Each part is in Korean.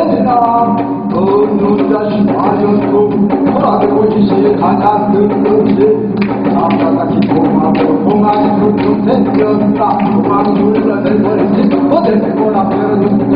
어느 자식 과연도 돌아가고 지시 가장 든든지 남자가 기통하고 동안이 툭툭 생겼다. 동안이 눌러낼 걸지 어딜 보라 펴는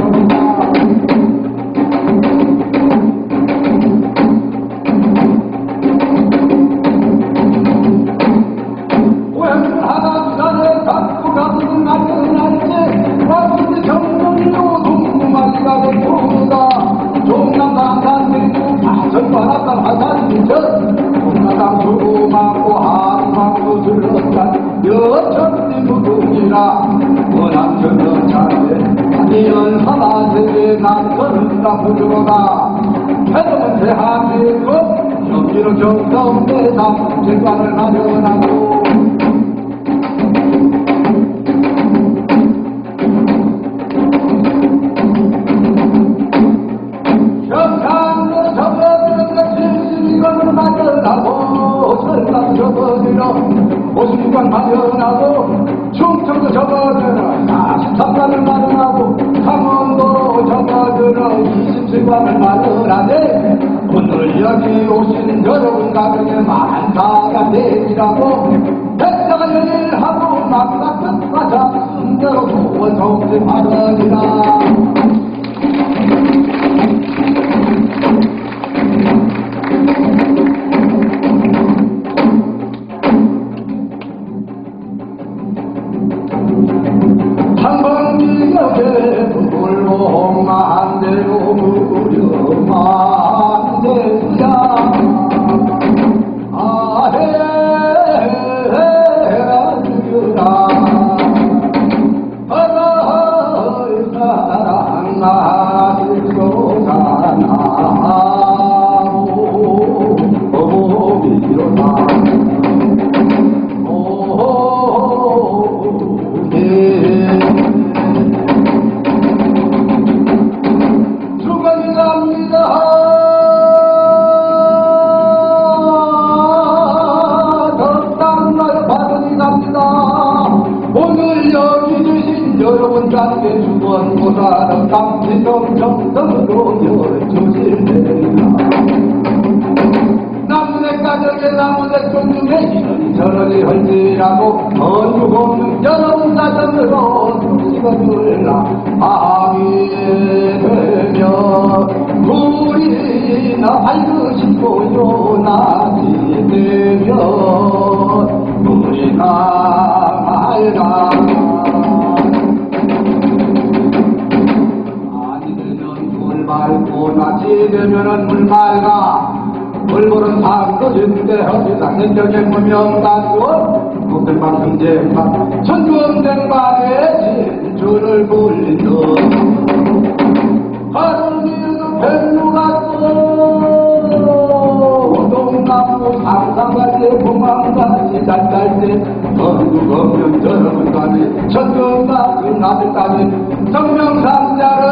부조다 해동은 대한민국 여기로 정성대상 재관을 마련하고 마련하네 오늘 여기 오신 여러분 가정에 만사가 되리라고 백사가 열일하고 막사 끝마다 숨겨놓고 정진하느니라 여러분 자께 주권보다는 감지성 정성으로 열주실래나 나무의 가정에 나무의 존중해 이런 저런이 헐지라고 어육 없는 여러분 사전으로 찍어줄라 밤이 되면 우리나 밝으시고요 낮 되면은 물 맑아 물보는 사람도 진대 허지다 행정의 무명 단고 국들만 진주를 상상갈때 공항까지 달달때 전국 없는 저런까지 천군까지 나들까지 성명상자를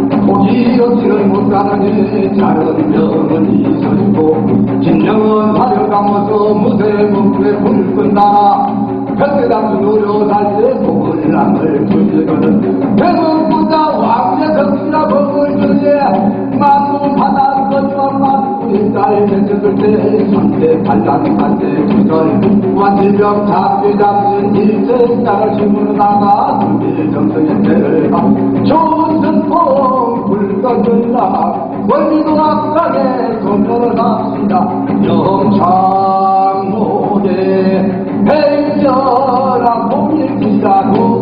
이는 못 가느니 작은 명은 이선이고 진명은 화려 감아서 무쇠 문에 불 끈다 백대담수 노려 살때 복을 남을 불리거든. 대문보다 왕자 만문 바다 거지와 맺을 때 선대 반란 반대 주절. 완질병 잡기 잡는 일제 땅을 심으러 나가 준비 정성의 때를 선풍 불거들라 원리도 앞가게 소멸을 합시다. 영창모에 행여라 공일기라고